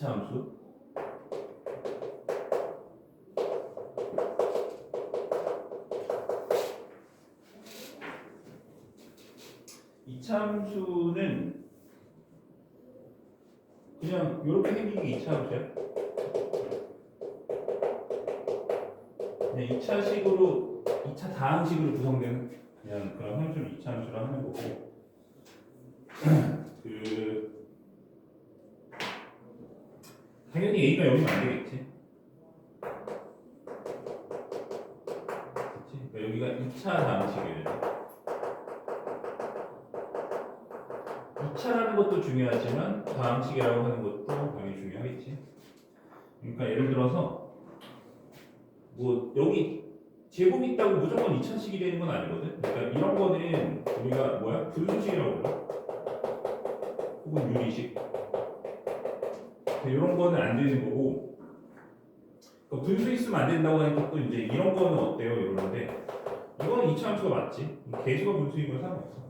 2차 함수 이차 함수는 그냥 이렇게 생긴 게 2차 함수야. 그냥 2차식으로 2차 다항식으로 구성된 그냥 그런 함수를 2차 함수로 하는 거고 그 당연히 A가 여기면 안 되겠지. 그치? 그러니까 여기가 2차 다항식이에요. 2차라는 것도 중요하지만 다항식이라고 하는 것도 당연히 중요하겠지. 그러니까 예를 들어서 뭐 여기 제곱 있다고 무조건 2차식이 되는 건 아니거든. 그러니까 이런 거는 우리가 뭐야 분수식이라고 불러. 혹은 유리식. 이런 거는 안 되는 거고. 그러니까 분수 있으면 안 된다고 하니까 또 이제 이런 거는 어때요? 이러는데 이거는 2차 함수가 맞지. 개수가 분수인 건 상관없어.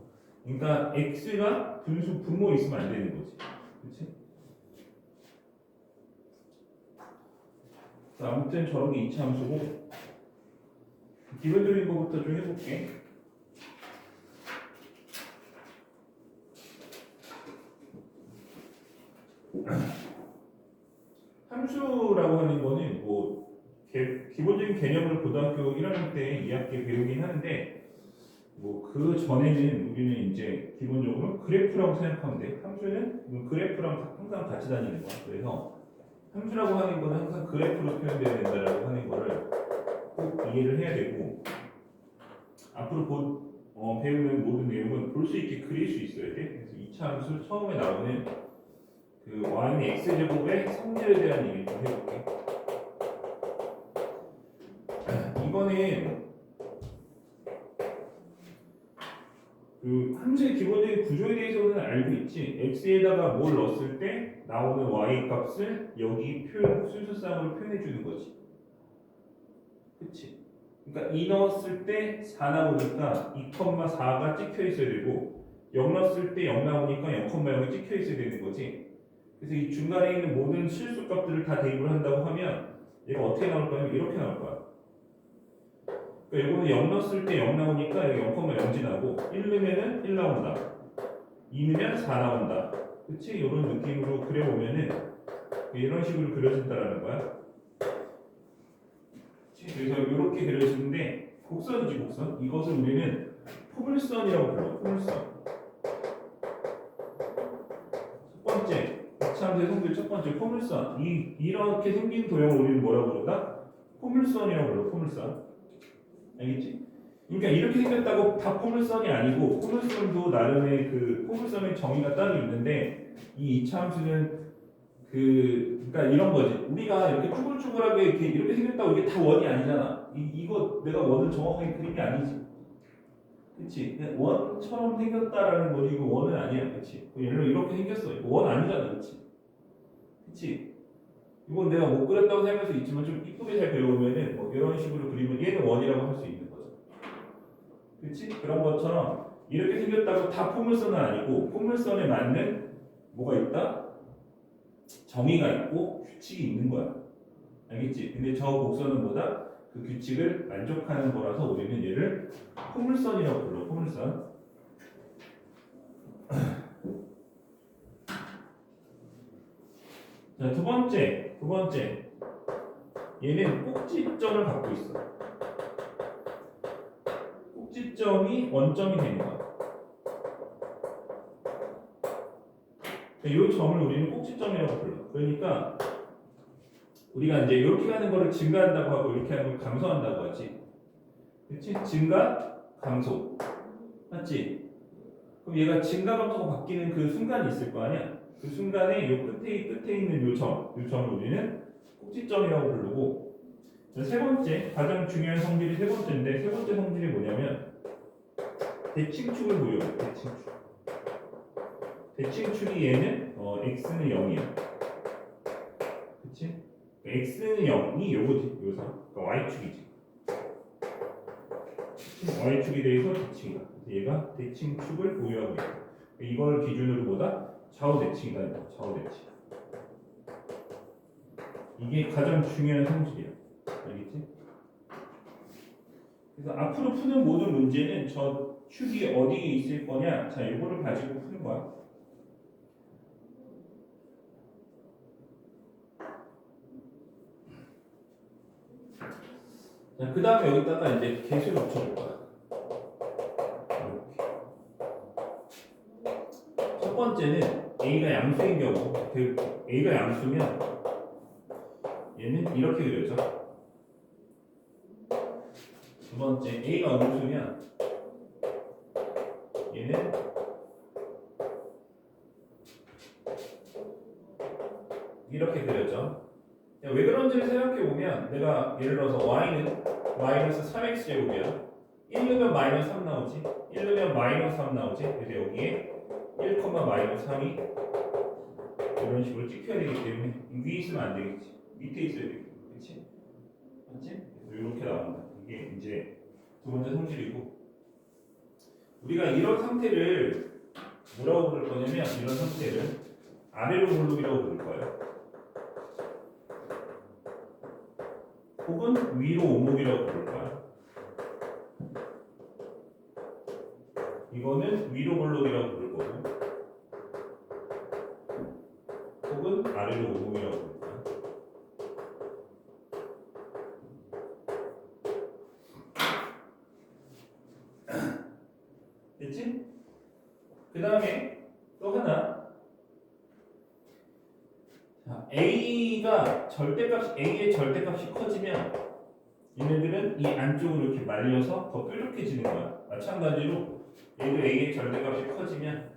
그러니까 x가 분수 분모 있으면 안 되는 거지. 그렇지? 자, 아무튼 저런 게 2차 함수고 기본적인 거부터 좀 해볼게. 함수라고 하는 거는 뭐 개- 기본적인 개념을 고등학교 1학년 때 2학기 배우긴 하는데 뭐 그 전에는 우리는 이제 기본적으로 그래프라고 생각하면 돼. 함수는 그래프랑 항상 같이 다니는 거야. 그래서 함수라고 하는 거는 항상 그래프로 표현되어야 된다라고 하는 거를 꼭 이해를 해야 되고 앞으로 곧 어, 배우는 모든 내용은 볼 수 있게 그릴 수 있어야 돼. 그래서 2차 함수 처음에 나오는 그 y는 x 제곱의 성질에 대한 얘기 좀 해볼게. 이거는 그 함수의 기본적인 구조에 대해서는 알고 있지. x에다가 뭘 넣었을 때 나오는 y 값을 여기 표현 순서상으로 표현해 주는 거지. 그치? 그러니까 2 넣었을 때 4 나오니까 2,4가 찍혀 있어야 되고 0 넣었을 때 0 나오니까 0,0이 찍혀 있어야 되는 거지. 그래서 이 중간에 있는 모든 실수 값들을 다 대입을 한다고 하면 얘가 어떻게 나올 거냐면 이렇게 나올 거야. 그러니까 이거는 0 넣었을 때 0 나오니까 여기 0,0지 나고 1 넣으면은 1 나온다. 2 넣으면 4 나온다. 그치? 이런 느낌으로 그려보면은 이런 식으로 그려진다라는 거야. 그치? 그래서 이렇게 그려지는데 곡선이지 곡선. 이것을 우리는 포물선이라고 불러. 포물선. 첫 번째 대 성질 첫 번째 포물선. 이 이렇게 생긴 도형을 우리는 뭐라고 부른다? 포물선이라고 불러. 포물선. 알겠지? 그러니까 이렇게 생겼다고 다 포물선이 아니고 포물선도 나름의 그 포물선의 정의가 따로 있는데 이 이차 함수는 그 그러니까 이런 거지. 우리가 이렇게 쭈글쭈글하게 이렇게 이렇게 생겼다고 이게 다 원이 아니잖아. 이 이거 내가 원을 정확하게 그린 게 아니지. 그치? 원처럼 생겼다라는 거지 이거 원은 아니야. 그치? 예를 들어 이렇게 생겼어. 원 아니잖아. 그치? 그치? 이건 내가 못 그렸다고 생각할 수 있지만 좀 이쁘게 잘 그려보면은 뭐 이런 식으로 그리면 얘는 원이라고 할 수 있는 거죠. 그치? 그런 것처럼 이렇게 생겼다고 다 포물선은 아니고 포물선에 맞는 뭐가 있다? 정의가 있고 규칙이 있는 거야. 알겠지? 근데 저 곡선은 뭐다? 그 규칙을 만족하는 거라서 우리는 얘를 포물선이라고 불러. 포물선. 자, 두 번째. 두 번째. 얘는 꼭지점을 갖고 있어. 꼭지점이 원점이 되는 거야. 이 점을 우리는 꼭지점이라고 불러. 그러니까 우리가 이제 이렇게 가는 거를 증가한다고 하고 이렇게 하는 걸 감소한다고 하지. 그렇지? 증가, 감소. 맞지? 그럼 얘가 증가, 감소가 바뀌는 그 순간이 있을 거 아니야? 그 순간에 요 끝에 끝에 있는 요 점, 요 점을 우리는 꼭지점이라고 부르고 자, 세 번째 가장 중요한 성질이 세 번째인데 세 번째 성질이 뭐냐면 대칭축을 보여요. 대칭축. 대칭축이 얘는 어, x는 0이야. 그치? x는 0이 요거지, 요서. 그러니까 y축이지. y축에 대해서 대칭이다. 얘가 대칭축을 보유하고 있다. 이걸 기준으로 보다 좌우 대칭이다. 좌우 대칭. 이게 가장 중요한 성질이야. 알겠지? 그래서 앞으로 푸는 모든 문제는 저 축이 어디에 있을 거냐? 자, 이거를 가지고 푸는 거야. 자, 그 다음에 여기다가 이제 개수를 붙여줄 거야. 첫 번째는 A가 양수인 경우, 그 A가 양수면 얘는 이렇게 그려져. 두 번째 A가 음수면 얘는 이렇게 그려져. 야, 왜 그런지를 생각해 보면 내가 예를 들어서 y는 마이너스 3x 제곱이야. 1 넣으면 마이너스 3 나오지. 1 넣으면 마이너스 3 나오지. 그래서 여기에 1, 마이너스 3이 이런 식으로 찍혀야 되기 때문에 위에 있으면 안 되겠지. 밑에 있어야 되겠지. 그렇지? 맞지? 이렇게 나온다. 이게 이제 두 번째 성질이고 우리가 이런 상태를 뭐라고 부를 거냐면 이런 상태를 아래로 볼록이라고 부를 거예요. 혹은 위로 오목이라고 부를 거야. 이거는 위로 볼록이라고 부를 거고 혹은 아래로 오목이라고 부를 거야. 됐지? 그 다음에 또 하나 자, A가 절대값 A의 절대값이 커지면 얘네들은 이 안쪽으로 이렇게 말려서 더 뾰족해지는 거야. 마찬가지로 얘도 A의 절대값이 커지면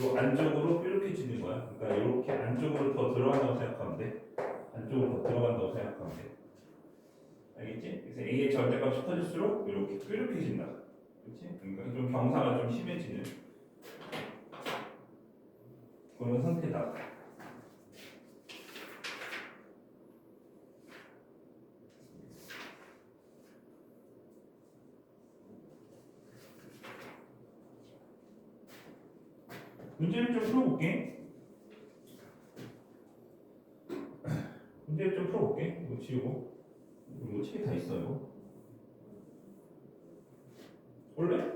이 안쪽으로 뾰족해지는 거야. 그러니까 이렇게 안쪽으로 더 들어간다고 생각하면 돼. 안쪽으로 더 들어간다고 생각하면 돼. 알겠지? 그래서 A의 절대값이 커질수록 이렇게 뾰족해진다. 그렇지? 그러니까 좀 경사가 좀 심해지는 그런 상태다. 문제를 좀 풀어볼게. 문제를 좀 풀어볼게. 이거 지우고. 이거 책에 다 있어요. 원래?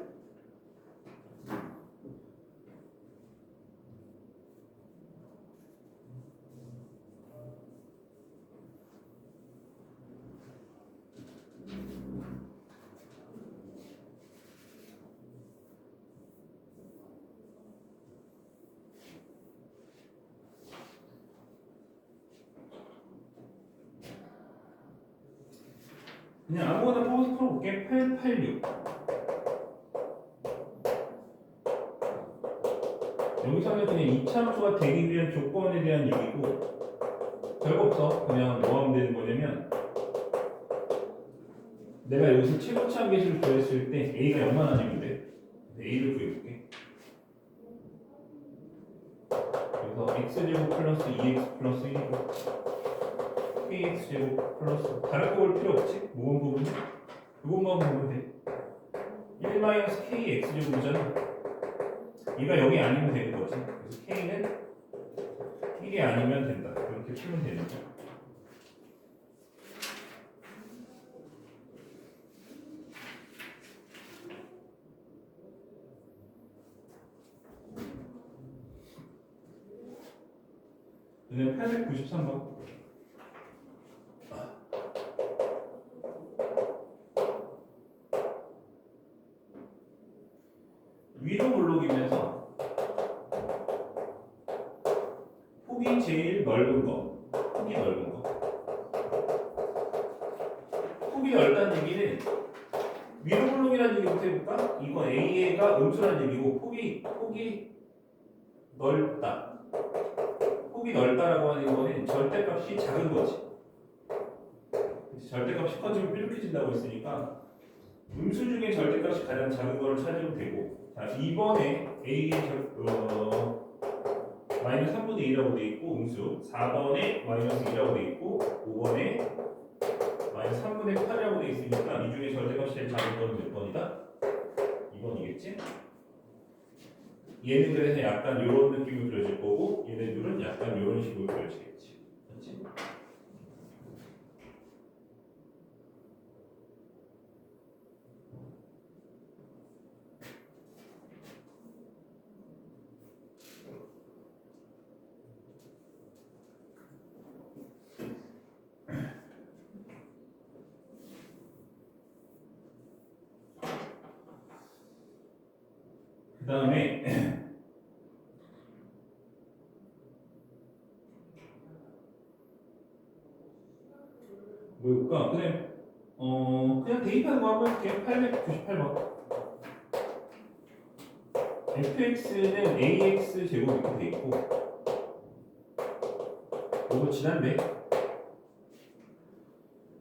그냥 아무거나 뽑아서 풀어볼게. 886. 여기서는 그냥 이차함수가 되기 위한 조건에 대한 얘기고 별거 없어. 그냥 뭐 하면 되는 거냐면 내가 여기서 최고차함 계수를 구했을 때 A가 0만 아니면 돼. A를 구해볼게. 그래서 x제곱 플러스 2x 플러스 1이고 kx제곱 플러스 다른 거 볼 필요 없지? 모은 부분 그것만 보면 돼. 1 마이너스 k x제곱이잖아. 얘가 여기 아니면 되는 거지. 그래서 k는 1이 아니면 된다. 이렇게 풀면 되는 거야. 얘는 893번. 위로 볼록이면서 폭이 제일 넓은 거, 폭이 넓은 거. 폭이 넓다는 얘기는 위로 볼록이라는 얘기부터 해볼까? 이거 A가 음수라는 얘기고 폭이 폭이 넓다. 폭이 넓다라고 하는 거는 절대값이 작은 거지. 절대값이 커지면 뾰족해진다고 했으니까 음수 중에 절대값이 가장 작은 거를 찾으면 되고 자, 2번에 A 절, 어, 마이너스 3분의 2라고 돼 있고 음수 4번에 마이너스 2라고 돼 있고 5번에 마이너스 3분의 8이라고 돼 있으니까 이 중에 절대값이 제일 작은 거는 몇 번이다? 2번이겠지? 얘는 그래서 약간 이런 느낌으로 그려질 거고 얘네들은 약간 이런 식으로 그려지겠지. 그 다음에 뭐 해볼까? 그냥 어 그냥 대입하는 거 한번 할게 898번. fx는 ax 제곱 이렇게 돼 있고 요거 지난데?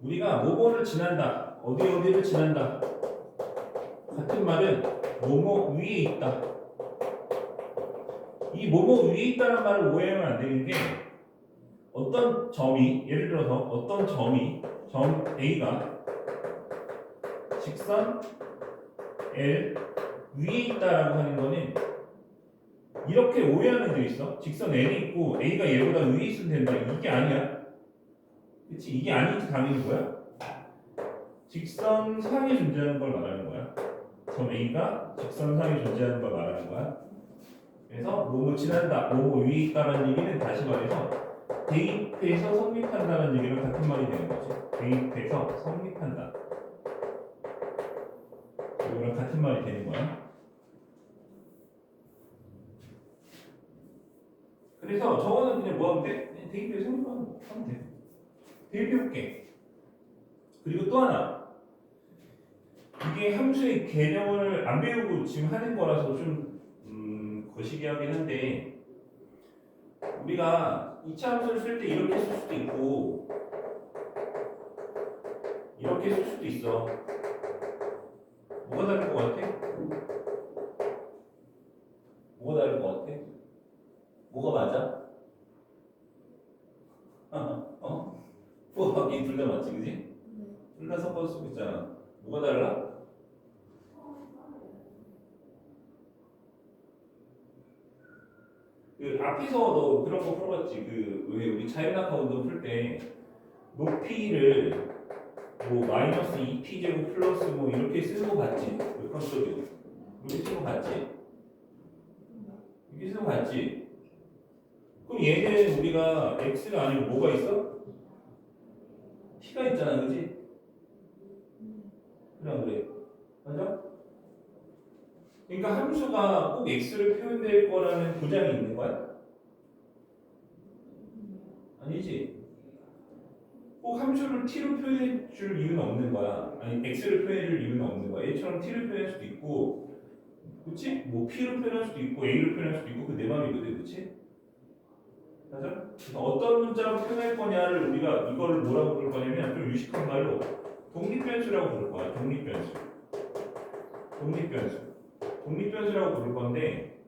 우리가 뭐뭐를 지난다. 어디 어디를 지난다? 같은 말은 뭐뭐 위에 있다. 이 뭐뭐 위에 있다는 말을 오해하면 안 되는 게 어떤 점이 예를 들어서 어떤 점이 점 A가 직선 L 위에 있다라고 하는 거는 이렇게 오해하는 애들이 있어. 직선 L이 있고 A가 얘보다 위에 있으면 된다. 이게 아니야. 그치? 이게 아니지 당연히 뭐야? 직선 상에 존재하는 걸 말하는 거야. 점 A가 직선 상에 존재하는 걸 말하는 거야. 그래서 뭐뭐 지난다, 뭐뭐 위에 있다라는 얘기는 다시 말해서 대입해서 성립한다는 얘기랑 같은 말이 되는 거지. 대입해서 성립한다. 이거랑 같은 말이 되는 거야. 그래서 저거는 그냥 뭐 하면 돼? 그냥 대입해서 성립하면 하면 돼. 대입해볼게. 그리고 또 하나. 이게 함수의 개념을 안 배우고 지금 하는 거라서 좀 음, 거시기 하긴 한데 우리가 2차 함수를 쓸 때 이렇게 쓸 수도 있고 이렇게 쓸 수도 있어. 뭐가 다를 것 같아? 뭐가 다를 것 같아? 뭐가 맞아? 어? 뭐, 이둘다 맞지, 그지? 둘 다 섞어서 쓰고 있잖아. 뭐가 달라? 그 앞에서 너 그런 거 풀어봤지? 그 왜 우리 자연학과 운동 풀 때 높이를 뭐 마이너스 2t 제곱 플러스 뭐 이렇게 쓰는 거 봤지? 그 컨소드 이렇게 쓰는 거 봤지? 이렇게 쓰는 거 봤지? 그럼 얘는 우리가 x가 아니고 뭐가 있어? t가 있잖아, 그지? 안 그래? 맞아? 그러니까 함수가 꼭 x를 표현될 거라는 보장이 있는 거야? 아니지. 꼭 함수를 t로 표현해 줄 이유는 없는 거야. 아니 x를 표현해 줄 이유는 없는 거야. 얘처럼 t를 표현할 수도 있고, 그렇지? 뭐 p로 표현할 수도 있고 a로 표현할 수도 있고 그 내 마음이거든, 그렇지? 맞아? 그래서 어떤 문자로 표현할 거냐를 우리가 이거를 뭐라고 부를 거냐면 좀 유식한 말로 독립변수라고 부를 거야. 독립변수. 독립변수. 독립변수라고 부를 건데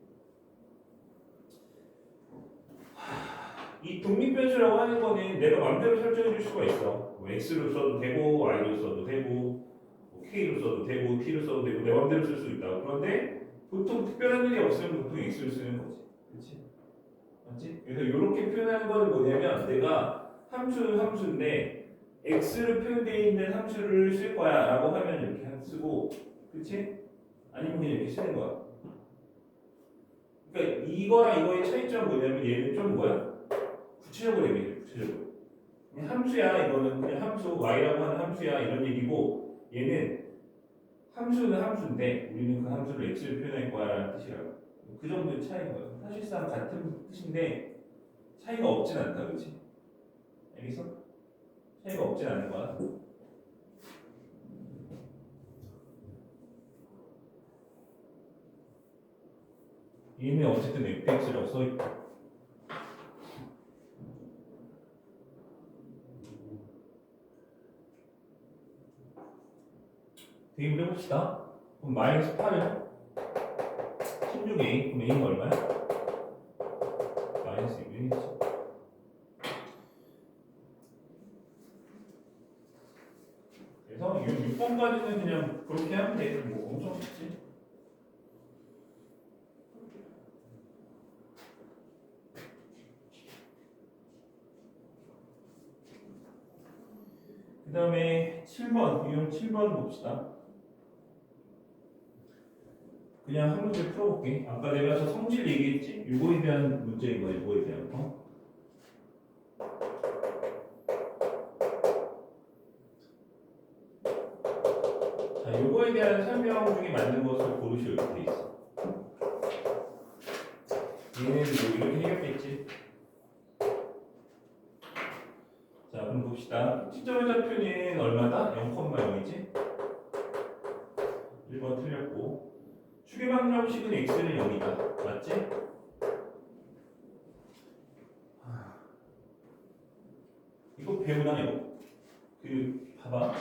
이 독립변수라고 하는 거는 내가 마음대로 설정해 줄 수가 있어. 뭐 x로 써도 되고 y로 써도 되고 뭐 k로 써도 되고 t로 써도 되고 내 마음대로 쓸 수 있다고. 그런데 보통 특별한 일이 없으면 보통 x를 쓰는 거지. 그렇지? 맞지? 그래서 이렇게 표현하는 건 뭐냐면 내가 함수는 함수인데 x로 표현되어 있는 함수를 쓸 거야라고 하면 이렇게 쓰고 그렇지? 아니면 그냥 이렇게 쓰는 거야. 그러니까 이거랑 이거의 차이점은 뭐냐면 얘는 좀 뭐야? 구체적으로 얘기해, 구체적으로. 함수야, 이거는 그냥 함수, y라고 하는 함수야, 이런 얘기고, 얘는 함수는 함수인데, 우리는 그 함수를 x를 표현할 거야, 라는 뜻이라고. 그 정도의 차이인 거예요. 사실상 같은 뜻인데, 차이가 없진 않다, 그치? 알겠어? 차이가 없진 않은 거야. 얘는 어쨌든 fx라고 써있고, 대입을 해봅시다. 그럼 마이너스 8은 16a. 그럼 a는 얼마야? 마이너스 2이지. 그래서 이 6번까지는 그냥 그렇게 하면 돼. 뭐 엄청 쉽지. 그 다음에 7번, 유형 7번 봅시다. 그냥 한 문제 풀어볼게. 아까 내가 저 성질 얘기했지? 요거에 대한 문제인 거야, 요거에 대한 거. 자, 요거에 대한 설명 중에 맞는 것을 고르시오 이렇게 돼 있어. 얘는 뭐 이렇게 해결됐지. 자, 그럼 봅시다. 시점의 좌표는 얼마다? 0,0이지? 1번 틀렸고. 축의 방정식은 x는 0이다. 맞지? 하, 이거 배우나 이거? 그 봐봐.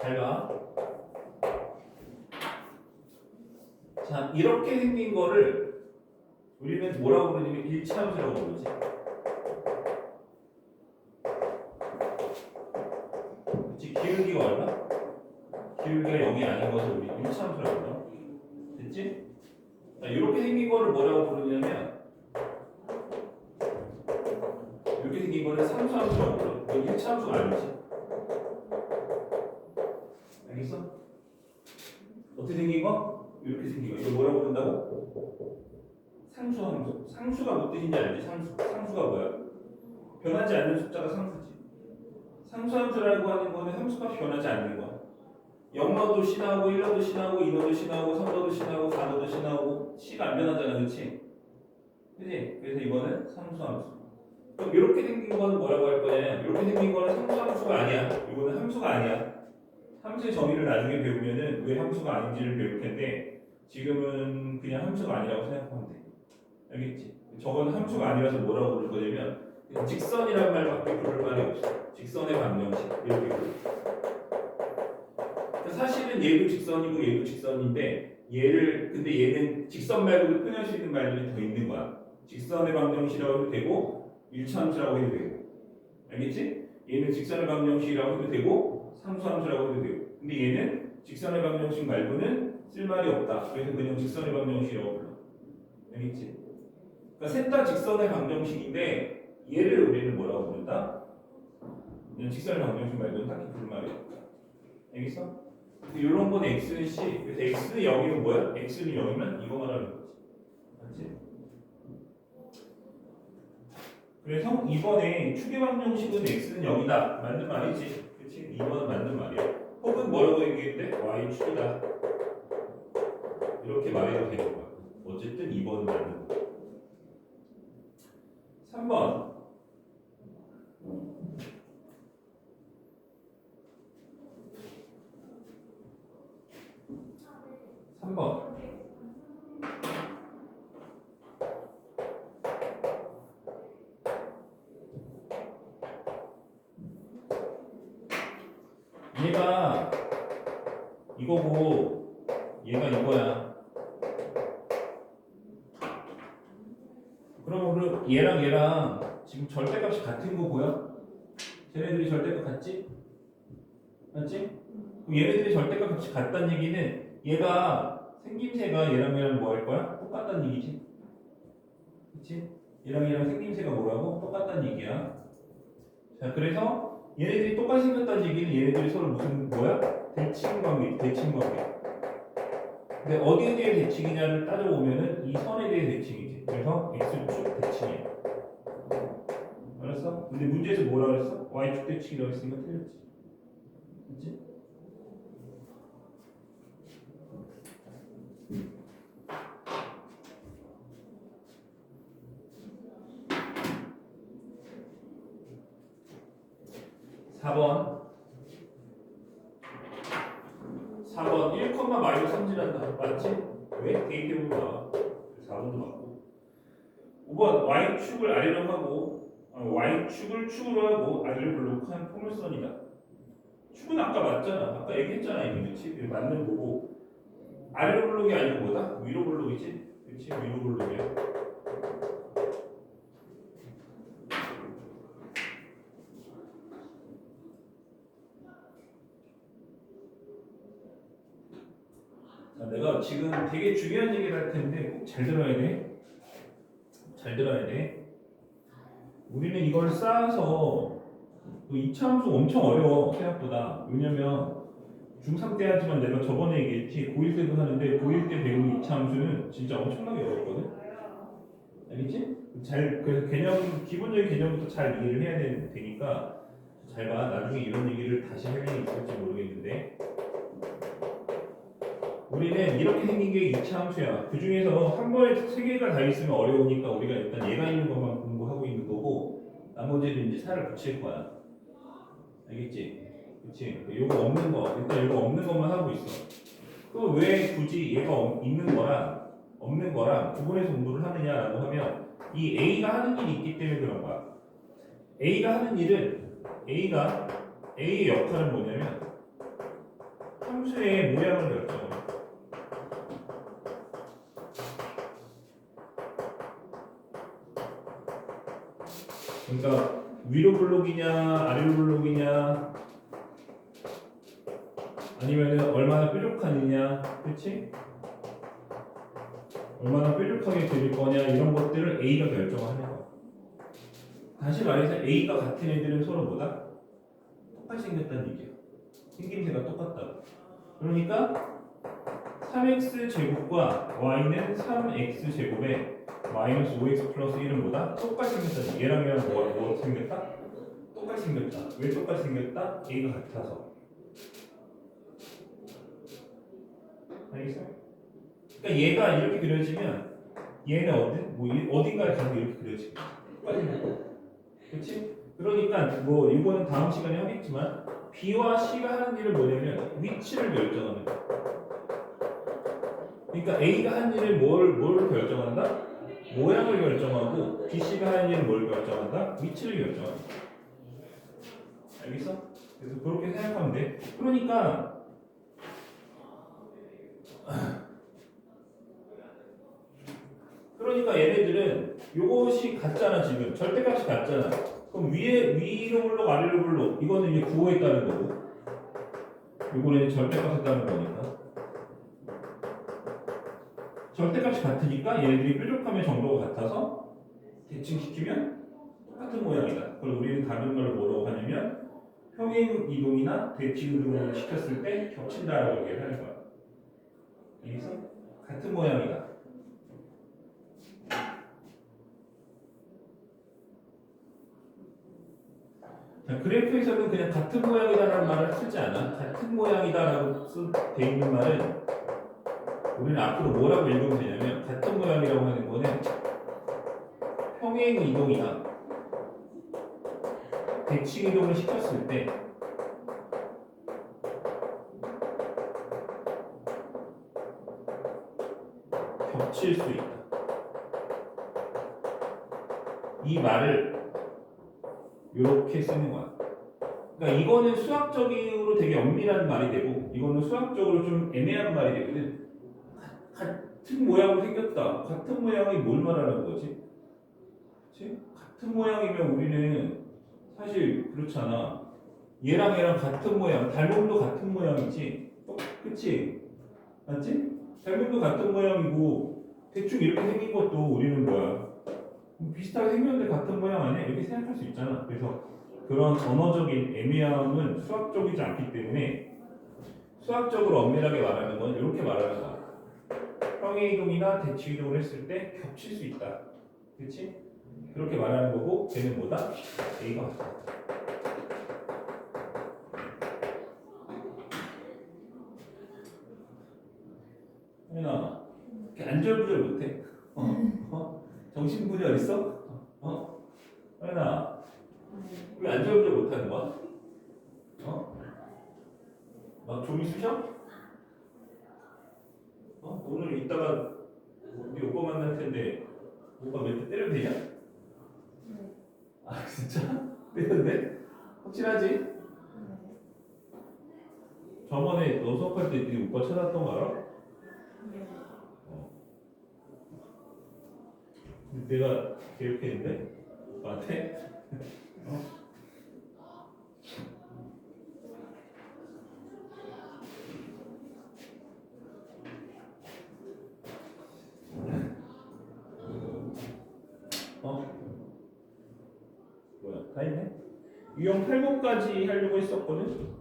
잘 봐. 자, 이렇게 생긴 거를 우리는 뭐라고 부르냐면 일차함수라고 부르지. 0이 아닌 것을 우리 일차함수라고 불러. 됐지? 자, 이렇게 생긴 거를 뭐라고 부르냐면 이렇게 생긴 거를 삼수함수라고 불러. 이건 일차함수가 아니지. 알겠어? 어떻게 생긴 거? 이렇게 생긴 거. 이거 뭐라고 부른다고? 상수함수. 상수가 무슨 뜻인지 알지? 상수. 상수가 뭐야? 변하지 않는 숫자가 상수지. 상수함수라고 하는 거는 함수가 변하지 않는 거야. 0넣어도 시 나오고 1넣어도 시 나오고 2넣어도 시 나오고 3넣어도 시 나오고 4넣어도 시 나오고 시가 안 변하잖아. 그치? 그치? 그래서 이거는 상수함수. 그럼 이렇게 생긴 거는 뭐라고 할 거냐? 이렇게 생긴 거는 상수함수가 아니야. 이거는 함수가 아니야. 함수의 정의를 나중에 배우면은 왜 함수가 아닌지를 배울 텐데 지금은 그냥 함수가 아니라고 생각하면 돼. 알겠지? 저건 함수가 아니라서 뭐라고 부를 거냐면 직선이란 말밖에 부를 말이 없어. 직선의 방정식 이렇게 부르. 사실은 얘도 직선이고 얘도 직선인데 얘를 근데 얘는 직선 말고도 표현할 수 있는 말들이 더 있는 거야. 직선의 방정식이라고 해도 되고 일차함수라고 해도 되고 알겠지? 얘는 직선의 방정식이라고 해도 되고 상수함수라고 해도 되고 근데 얘는 직선의 방정식 말고는 쓸 말이 없다. 그래서 그냥 직선의 방정식이라고 불러. 알겠지? 그러니까 셋 다 직선의 방정식인데 얘를 우리는 뭐라고 부른다? 그냥 직선의 방정식 말고는 딱히 부를 말이 없다. 알겠어? 이런 건 x는 c. 그래서 x는 0이면 뭐야? x는 0이면 이거 말하는 거지. 맞지? 그래서 이번에 축의 방정식은 x는 0이다. 맞는 말이지. 그치? 2번은 맞는 말이야. 혹은 뭐라고 얘기했는데? y축이다. 이렇게 말해도 되는 거야. 어쨌든 2번은 맞는 거야. 3번. 삼번 얘가 이거고 얘가 이거야. 그러면 그 얘랑 얘랑 지금 절대값이 같은 거 보여? 쟤네들이 절대값 같지? 맞지? 그럼 얘네들이 절대값 값이 같다는 얘기는 얘가 생김새가 얘랑 얘랑 뭐 할 거야? 똑같다는 얘기지. 그치? 얘랑 얘랑 생김새가 뭐라고? 똑같다는 얘기야. 자, 그래서 얘네들이 똑같이 생겼다는 얘기는 얘네들이 서로 무슨 뭐야? 대칭 관계, 대칭 관계. 근데 어디에 대해 대칭이냐를 따져보면은 이 선에 대해 대칭이지. 그래서 x축 대칭이야. 알았어? 근데 문제에서 뭐라 그랬어? y축 대칭이라고 했으니까 틀렸지. 그치? 사번 4번 1, 마이너스 3지란다. 맞지? 왜? 데이 때문에 나와. 4번도 맞고. 5번 y축을 아래로 하고 어, y축을 축으로 하고 아래를 블록한 포물선이다. 축은 아까 맞잖아. 아까 얘기했잖아 이미 그치? 맞는 거고 아래로 블록이 아니고 뭐다? 위로 블록이지? 그치? 위로 블록이야. 자, 내가 지금 되게 중요한 얘기를 할 텐데 꼭 잘 들어야 돼. 잘 들어야 돼. 우리는 이걸 쌓아서 그 이차함수 엄청 어려워 생각보다. 왜냐면 중3 때 하지만 내가 저번에 얘기했지 고1 때도 하는데 고1 때 배우는 이차 함수는 진짜 엄청나게 어렵거든. 알겠지? 잘, 그 개념, 기본적인 개념부터 잘 이해를 해야 되- 되니까 잘 봐. 나중에 이런 얘기를 다시 할 일이 있을지 모르겠는데 우리는 이렇게 생긴 게 이차함수야. 그 중에서 한 번에 세 개가 다 있으면 어려우니까 우리가 일단 얘가 있는 것만 공부하고 있는 거고 나머지는 이제 살을 붙일 거야. 알겠지? 그치? 요거 없는 거 일단 요거 없는 것만 하고 있어. 그 왜 굳이 얘가 없- 있는 거랑 없는 거랑 구분해서 공부를 하느냐라고 하면 이 A가 하는 일이 있기 때문에 그런 거야. A가 하는 일은 A가 A의 역할은 뭐냐면 함수의 모양을 결정해. 그러니까 위로 블록이냐 아래로 블록이냐 아니면은 얼마나 뾰족하느냐 그치? 얼마나 뾰족하게 그릴 거냐 이런 것들을 A가 결정하는 거야 다시 말해서 A가 같은 애들은 서로 뭐다? 똑같이 생겼다는 얘기야 생김새가 똑같다 그러니까 3x 제곱과 y는 3x 제곱에 마이너스 5x 플러스 1은 뭐다? 똑같이 생겼다 얘랑 얘랑 뭐, 뭐 생겼다? 똑같이 생겼다 왜 똑같이 생겼다? A가 같아서 알겠어? 그러니까 얘가 이렇게 그려지면 얘는 어디 뭐 이- 어딘가에 가서 이렇게 그려지. 그렇지? 그러니까 뭐 이거는 다음 시간에 하겠지만 B와 C가 하는 일은 뭐냐면 위치를 거야. 그러니까 A가 한 일은 뭘, 뭘 결정한다? 모양을 결정하고 B, C가 하는 일은 뭘 결정한다? 위치를 결정한다. 알겠어? 그래서 그렇게 생각하면 돼. 그러니까 그러니까 얘네들은 요것이 같잖아 지금? 절대값이 같잖아 그럼 위에 위로 블록 아래로 블록 이거는 이제 구호에 따른 거고. 요거는 절대값에 따른 거니까. 절대값이 같으니까 얘네들이 뾰족함의 정도가 같아서 대칭시키면 똑같은 모양이다. 그걸 우리는 다른 말로 뭐라고 하냐면 평행 이동이나 대칭 이동을 시켰을 때 겹친다라고 얘기를 하는 거야 여기서 같은 모양이다 자, 그래프에서는 그냥 같은 모양이다라는 말을 쓰지 않아. 같은 모양이다라고 쓰- 돼 있는 말은 우리는 앞으로 뭐라고 읽으면 되냐면 같은 모양이라고 하는 거는 평행 이동이나 대칭 이동을 시켰을 때 겹칠 수 있다. 이 말을 이렇게 쓰는 거야. 그러니까 이거는 수학적으로 되게 엄밀한 말이 되고 이거는 수학적으로 좀 애매한 말이 되거든. 가- 같은 모양으로 생겼다. 같은 모양이 뭘 말하는 거지? 그치? 같은 모양이면 우리는 사실 그렇잖아. 얘랑 얘랑 같은 모양, 닮음도 같은 모양이지. 어, 그치? 맞지? 닮음도 같은 모양이고 대충 이렇게 생긴 것도 우리는 뭐야? 비슷하게 생겼는데 같은 모양 아니야? 이렇게 생각할 수 있잖아. 그래서 그런 언어적인 애매함은 수학적이지 않기 때문에 수학적으로 엄밀하게 말하는 건 이렇게 말하는 거야. 평행 이동이나 대치 이동을 했을 때 겹칠 수 있다. 그렇지? 그렇게 말하는 거고 걔는 뭐다? A가 같다. 혜나 이렇게 안절부절 못해? 어? 어? 정신분열 있어? 어? 혜나 왜 안절부절 못하는 거야? 어? 막 종이 쑤셔? 어? 오늘 이따가 우리 오빠 만날 텐데 오빠 멘트 때려도 되냐? 아 진짜? 돼? 확실하지? 저번에 너 수업할 때 네 오빠 찾았던 거 알아? 내가 계획했는데 오빠한테 어? 어? 뭐야 다 했네? 유형 8번까지 하려고 했었거든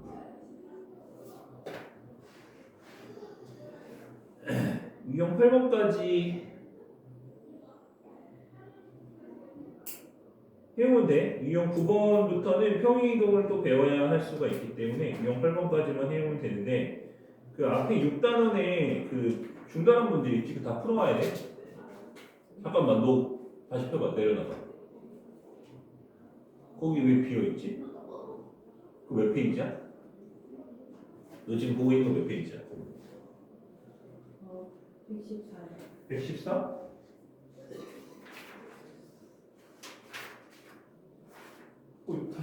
유형 8번까지 돼. 유형 9번부터는 평행이동을 또 배워야 할 수가 있기 때문에 유형 8번까지만 해오면 되는데 그 앞에 6단원에 그 중단한 분들 있지? 다 풀어와야 돼. 잠깐만 너 다시 펴봐 내려놔봐. 거기 왜 비어있지? 그 몇 페이지야? 너 지금 보고 있는 거 몇 페이지야? 어, 114요. 114?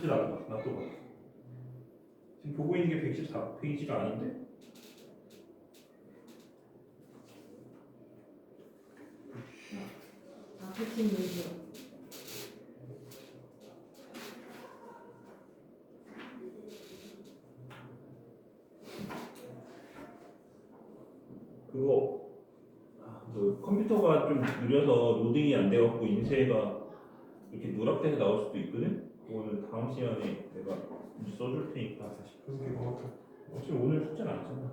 어, 다시 놔둬봐, 놔둬봐. 지금 보고 있는 게 114페이지가 아닌데? 아, 116이요. 그거 아, 그 컴퓨터가 좀 느려서 로딩이 안 돼갖고 인쇄가 이렇게 누락돼서 나올 수도 있거든? 그거는 다음 시간에 내가 좀 써줄 테니까 다시 그렇게 뭐 어차피 오늘 숙제는 안 했잖아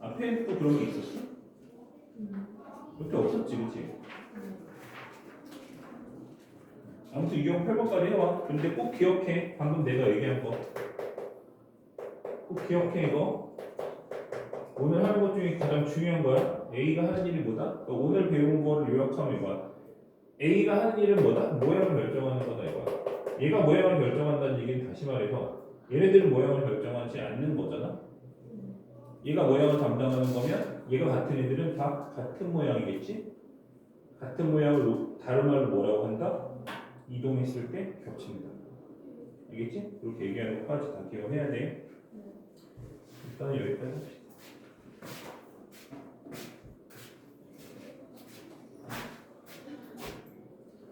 앞에 또 그런 게 있었어? 음. 그렇게 없었지 그치? 아무튼 유형 8번까지 해와 근데 꼭 기억해 방금 내가 얘기한 거꼭 기억해 이거 오늘 하는 것 중에 가장 중요한 거야 A가 하는 일이 뭐다? 그러니까 오늘 배운 거를 요약하면 이거야 A가 하는 일은 뭐다? 모양을 결정하는 거다 이거야 얘가 모양을 결정한다는 얘기는 다시 말해서 얘네들은 모양을 결정하지 않는 거잖아 얘가 모양을 담당하는 거면 얘가 같은 애들은 다 같은 모양이겠지? 같은 모양을 노- 다른 말로 뭐라고 한다? 이동했을 때 겹친다. 알겠지? 그렇게 얘기하는 것까지 다 기억해야 돼. 일단은 여기까지 합시다.